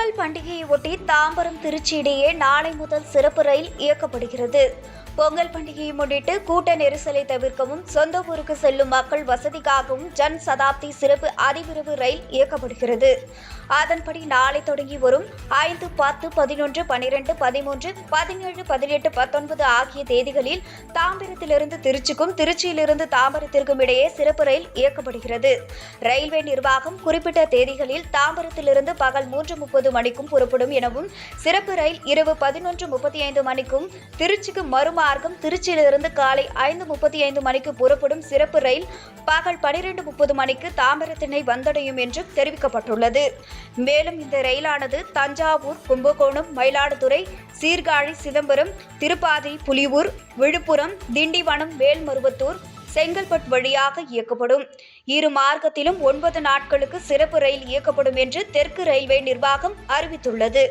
பொங்கல் பண்டிகையை ஒட்டி தாம்பரம் திருச்சி இடையே நாளை முதல் சிறப்பு ரயில் இயக்கப்படுகிறது. பொங்கல் பண்டிகையை முன்னிட்டு கூட்ட நெரிசலை தவிர்க்கவும் சொந்த ஊருக்கு செல்லும் மக்கள் வசதிக்காகவும் ஜன் சதாப்தி சிறப்பு அதிவிரைவு ரயில் இயக்கப்படுகிறது. அதன்படி நாளை தொடங்கி வரும் ஐந்து பத்து பதினொன்று பனிரெண்டு பதிமூன்று பதினேழு பதினெட்டு பத்தொன்பது ஆகிய தேதிகளில் தாம்பரத்திலிருந்து திருச்சிக்கும் திருச்சியிலிருந்து தாம்பரத்திற்கும் இடையே சிறப்பு ரயில் இயக்கப்படுகிறது. ரயில்வே நிர்வாகம் குறிப்பிட்ட தேதிகளில் தாம்பரத்திலிருந்து பகல் மூன்று முப்பது மணிக்கும் புறப்படும் எனவும் சிறப்பு ரயில் இரவு பதினொன்று முப்பத்தி ஐந்து மணிக்கும் திருச்சிக்கு மறுமார்க்கம் திருச்சியிலிருந்து காலை ஐந்து முப்பத்தி ஐந்து மணிக்கு புறப்படும் சிறப்பு ரயில் பகல் பனிரெண்டு முப்பது மணிக்கு தாம்பரத்தினை வந்தடையும் என்றும் தெரிவிக்கப்பட்டுள்ளது. மேலும் இந்த ரயிலானது தஞ்சாவூர் கும்பகோணம் மயிலாடுதுறை சீர்காழி சிதம்பரம் திருப்பாதி புலியூர் விழுப்புரம் திண்டிவனம் வேல்மருவத்தூர் செங்கல்பட் வழியாக இயக்கப்படும். இரு மார்க்கத்திலும் ஒன்பது நாட்களுக்கு சிறப்பு ரயில் இயக்கப்படும் என்று தெற்கு ரயில்வே நிர்வாகம் அறிவித்துள்ளது.